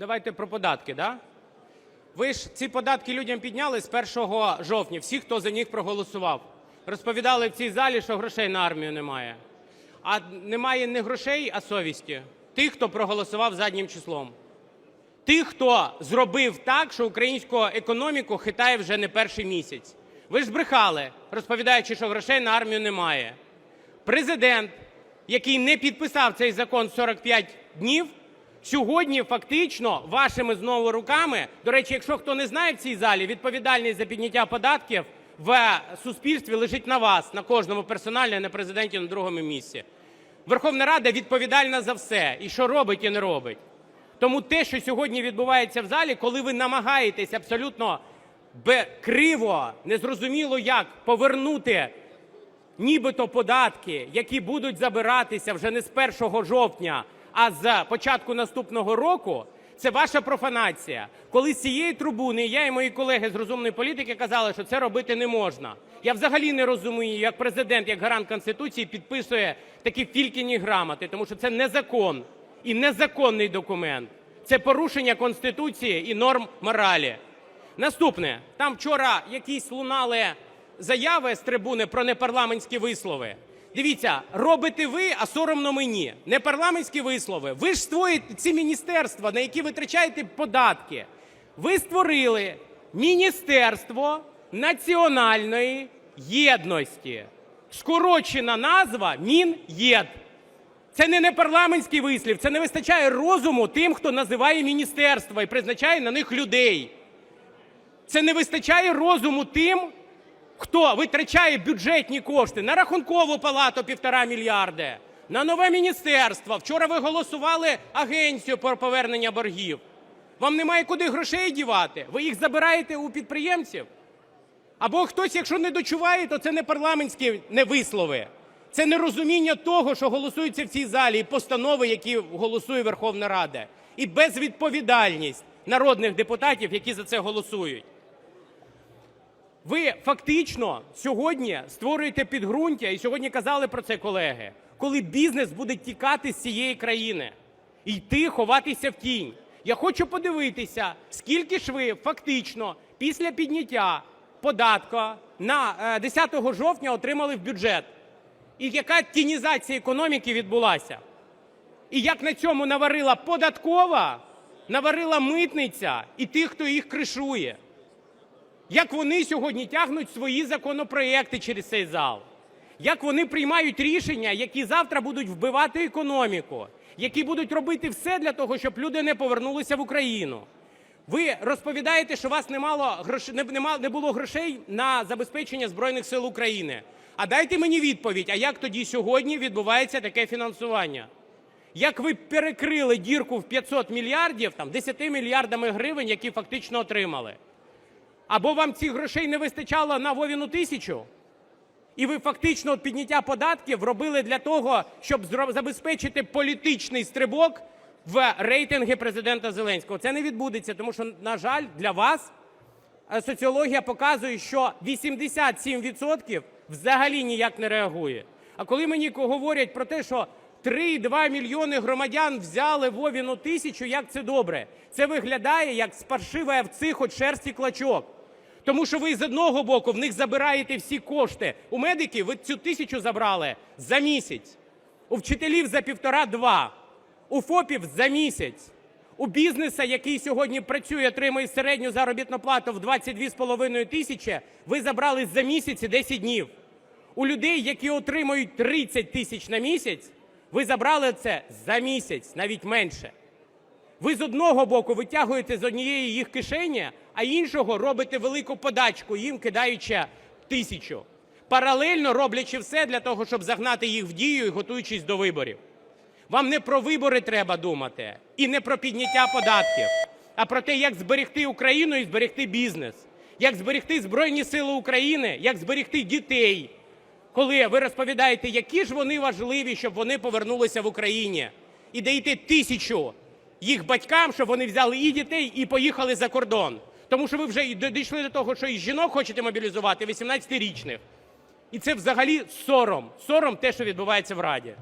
давайте про податки, да? Ви ж ці податки людям підняли з 1 жовтня, всі, хто за них проголосував. Розповідали в цій залі, що грошей на армію немає. А немає не грошей, а совісті. Тих, хто проголосував заднім числом. Тих, хто зробив так, що українську економіку хитає вже не перший місяць. Ви ж збрехали, розповідаючи, що грошей на армію немає. Президент, який не підписав цей закон 45 днів, сьогодні фактично вашими знову руками, до речі, якщо хто не знає в цій залі, відповідальність за підняття податків в суспільстві лежить на вас, на кожному персонально, і на президенті на другому місці. Верховна Рада відповідальна за все, і що робить, і не робить. Тому те, що сьогодні відбувається в залі, коли ви намагаєтесь абсолютно криво, незрозуміло як повернути нібито податки, які будуть забиратися вже не з 1 жовтня, а з початку наступного року, це ваша профанація. Коли з цієї трибуни я і мої колеги з розумної політики казали, що це робити не можна. Я взагалі не розумію, як президент, як гарант Конституції підписує такі фількіні грамоти, тому що це не закон і незаконний документ. Це порушення Конституції і норм моралі. Наступне. Там вчора якісь лунали заяви з трибуни про непарламентські вислови. Дивіться, робите ви, а соромно мені. Непарламентські вислови. Ви ж створюєте ці міністерства, на які витрачаєте податки. Ви створили Міністерство національної єдності. Скорочена назва Мін'єд. Це не непарламентський вислів, це не вистачає розуму тим, хто називає міністерства і призначає на них людей. Це не вистачає розуму тим, хто витрачає бюджетні кошти на рахункову палату півтора мільярди, на нове міністерство. Вчора ви голосували агенцію про повернення боргів. Вам немає куди грошей дівати. Ви їх забираєте у підприємців. Або хтось, якщо не дочуває, то це не парламентські не вислови. Це нерозуміння того, що голосується в цій залі, і постанови, які голосує Верховна Рада, і безвідповідальність народних депутатів, які за це голосують. Ви фактично сьогодні створюєте підґрунтя, і сьогодні казали про це колеги, коли бізнес буде тікати з цієї країни і йти ховатися в тінь. Я хочу подивитися, скільки ж ви фактично після підняття податку на е, 10 жовтня отримали в бюджет. І яка тінізація економіки відбулася? І як на цьому наварила податкова, наварила митниця і тих, хто їх кришує. Як вони сьогодні тягнуть свої законопроекти через цей зал. Як вони приймають рішення, які завтра будуть вбивати економіку, які будуть робити все для того, щоб люди не повернулися в Україну. Ви розповідаєте, що у вас немало не було грошей на забезпечення Збройних сил України. А дайте мені відповідь, а як тоді сьогодні відбувається таке фінансування? Як ви перекрили дірку в 500 мільярдів, там 10 мільярдами гривень, які фактично отримали? Або вам цих грошей не вистачало на Вовіну тисячу? І ви фактично от підняття податків робили для того, щоб забезпечити політичний стрибок в рейтинги президента Зеленського. Це не відбудеться, тому що, на жаль, для вас е, соціологія показує, що 87% взагалі ніяк не реагує. А коли мені говорять про те, що 3,2 мільйони громадян взяли Вовіну тисячу, як це добре? Це виглядає як з паршивої овці хоч шерсті клочок. Тому що ви з одного боку в них забираєте всі кошти. У медиків ви цю тисячу забрали за місяць, у вчителів за півтора-два, у ФОПів за місяць, у бізнеса, який сьогодні працює, отримує середню заробітну плату в 22,5 тисячі, ви забрали за місяць і 10 днів. У людей, які отримують 30 тисяч на місяць, ви забрали це за місяць, навіть менше. Ви з одного боку витягуєте з однієї їх кишені, а іншого робите велику подачку, їм кидаючи тисячу. Паралельно роблячи все для того, щоб загнати їх в дію і готуючись до виборів. Вам не про вибори треба думати і не про підняття податків, а про те, як зберегти Україну і зберегти бізнес, як зберегти Збройні Сили України, як зберегти дітей. Коли ви розповідаєте, які ж вони важливі, щоб вони повернулися в Україні, і даєте тисячу їх батькам, щоб вони взяли і дітей, і поїхали за кордон. Тому що ви вже й дійшли до того, що і жінок хочете мобілізувати 18-річних. І це взагалі сором. Сором те, що відбувається в Раді.